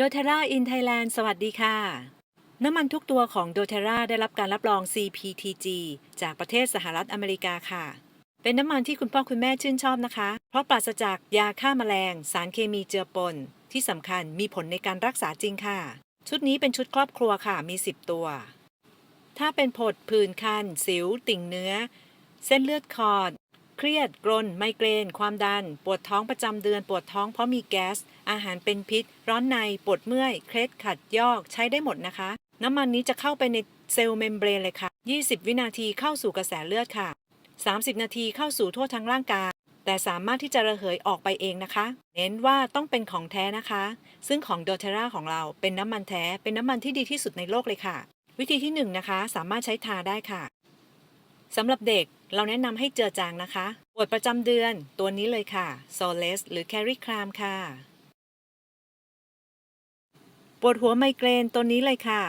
โดเทราอินไทยแลนด์สวัสดีค่ะ น้ำมันทุกตัวของโดเทราได้รับการรับรอง CPTG จากประเทศสหรัฐอเมริกาค่ะ เป็นน้ำมันที่คุณพ่อคุณแม่ชื่นชอบนะคะ เพราะปราศจากยาฆ่าแมลง สารเคมีเจือปน ที่สำคัญมีผลในการรักษาจริงค่ะ ชุดนี้เป็นชุดครอบครัวค่ะ มี 10 ตัว ถ้าเป็นผดผื่นคัน สิว ติ่งเนื้อ เส้นเลือดคอด เครียด กรน ไมเกรน ความดัน ปวดท้องประจำเดือน ปวดท้องเพราะมีแก๊ส อาหารเป็นพิษ ร้อนใน ปวดเมื่อย เคล็ดขัดยอก ใช้ได้หมดนะคะ น้ำมันนี้จะเข้าไปในเซลล์เมมเบรนเลยค่ะ 20 วินาทีเข้าสู่กระแสเลือดค่ะ 30 นาทีเข้าสู่ทั่วทั้งร่างกาย แต่สามารถที่จะระเหยออกไปเองนะคะ เน้นว่าต้องเป็นของแท้นะคะ ซึ่งของโดเทราของเราเป็นน้ำมันแท้ เป็นน้ำมันที่ดีที่สุดในโลกเลยค่ะ วิธีที่หนึ่งนะคะ สามารถใช้ทาได้ค่ะ สำหรับเด็กเราแนะนำให้เจือจางนะคะ ปวดประจำเดือนตัวนี้เลยค่ะ s o l e s หรือ Carry Cram ค่ะ ปวดหัวไมเกรนตัวนี้เลยค่ะ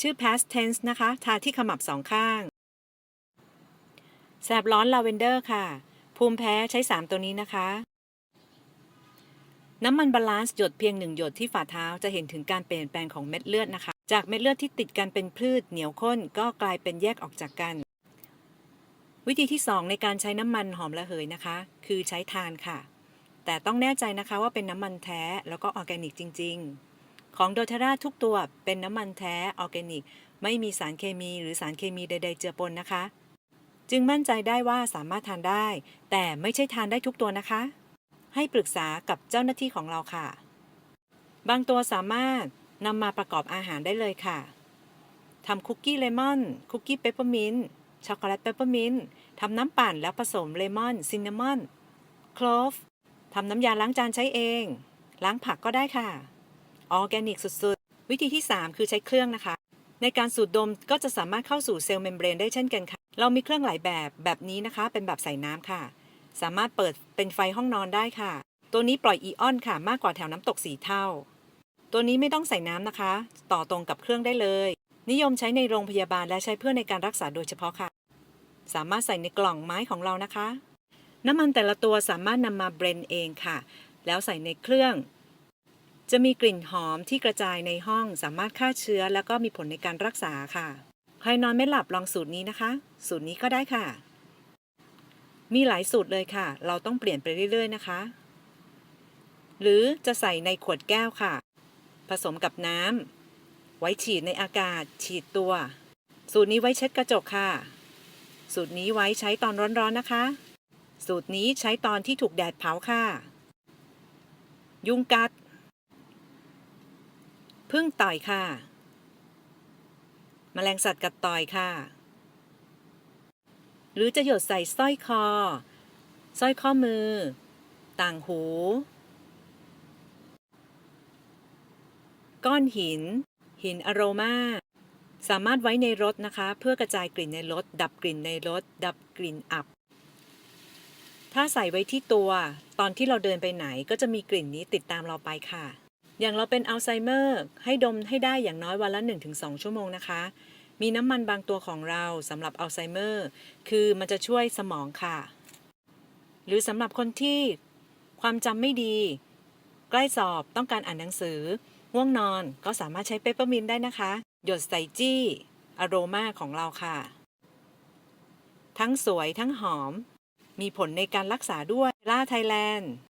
ชื่อ past tense นะคะ ทาที่ขมับสองข้าง แสบร้อนลาเวนเดอร์ค่ะ ภูมิแพ้ใช้ 3 ตัวนี้นะคะ น้ำมันบาลานซ์หยดเพียงหนึ่งหยดที่ฝ่าเท้าจะเห็นถึงการเปลี่ยนแปลงของเม็ดเลือดนะคะ จากเม็ดเลือดที่ติดกันเป็นพืชเหนียวข้นก็กลายเป็นแยกออกจากกัน วิธีที่ 2 ในการใช้น้ำมันหอมระเหยนะคะ คือใช้ทานค่ะ แต่ต้องแน่ใจนะคะว่าเป็นน้ำมันแท้แล้วก็ออร์แกนิกจริง ๆ ของโดเทราทุกตัวเป็นน้ำมันแท้ออร์แกนิก ไม่มีสารเคมีหรือสารเคมีใด ๆ เจือปนนะคะ จึงมั่นใจได้ว่าสามารถทานได้ แต่ไม่ใช่ทานได้ทุกตัวนะคะ ให้ปรึกษากับเจ้าหน้าที่ของเราค่ะ บางตัวสามารถนำมาประกอบอาหารได้เลยค่ะทำคุกกี้เลมอนคุกกี้เปปเปอร์มินต์ ช็อกโกแลตเปปเปอร์มินต์ทำน้ำปั่นแล้วผสมเลมอนซินนามอนโคลฟทำน้ำยาล้างจานใช้เอง ล้างผักก็ได้ค่ะ ออร์แกนิกสุดๆ วิธีที่ 3 คือใช้เครื่องนะคะ ในการสูดดมก็จะสามารถเข้าสู่เซลล์เมมเบรนได้เช่นกันค่ะ เรามีเครื่องหลายแบบแบบนี้นะคะ เป็นแบบใส่น้ำค่ะ สามารถเปิดเป็นไฟห้องนอนได้ค่ะ ตัวนี้ปล่อยอีออนค่ะ มากกว่าแถวน้ำตกสีเท่า ตัวนี้ไม่ต้องใส่น้ำนะคะ ต่อตรงกับเครื่องได้เลย นิยมใช้ในโรงพยาบาลและใช้เพื่อในการรักษาโดยเฉพาะค่ะ สามารถใส่ในกล่องไม้ของเรานะคะ น้ำมันแต่ละตัวสามารถนำมาเบรนเองค่ะ แล้วใส่ในเครื่อง จะมีกลิ่นหอมที่กระจายในห้องสามารถฆ่าเชื้อ แล้วก็มีผลในการรักษาค่ะ ใครนอนไม่หลับลองสูตรนี้นะคะ สูตรนี้ก็ได้ค่ะ มีหลายสูตรเลยค่ะ เราต้องเปลี่ยนไปเรื่อย ๆ นะคะ หรือจะใส่ในขวดแก้วค่ะ ผสมกับน้ำ ไว้ฉีดในอากาศ ฉีดตัว สูตรนี้ไว้เช็ดกระจกค่ะ สูตรนี้ไว้ใช้ตอนร้อนๆนะคะ สูตรนี้ใช้ตอนที่ถูกแดดเผาค่ะ ยุงกัด พึ่งต่อยค่ะ แมลงสัตว์กัดต่อยค่ะ หรือจะหยดใส่สร้อยคอ สร้อยข้อมือ ต่างหูก้อนหิน หินอโรมาสามารถไว้ในรถนะคะ เพื่อกระจายกลิ่นในรถ ดับกลิ่นในรถ ดับกลิ่นอับ ถ้าใส่ไว้ที่ตัว ตอนที่เราเดินไปไหนก็จะมีกลิ่นนี้ติดตามเราไปค่ะ อย่างเราเป็นอัลไซเมอร์ ให้ดมให้ได้อย่างน้อยวันละ 1-2 ชั่วโมงนะคะ มีน้ำมันบางตัวของเราสำหรับอัลไซเมอร์ คือมันจะช่วยสมองค่ะ หรือสำหรับคนที่ความจำไม่ดี ใกล้สอบต้องการอ่านหนังสือ ง่วงนอนก็สามารถใช้เปปเปอร์มินต์ได้นะคะ หยดใส่จี้อโรมาของเราค่ะ ทั้งสวยทั้งหอม มีผลในการรักษาด้วยล่าไทยแลนด์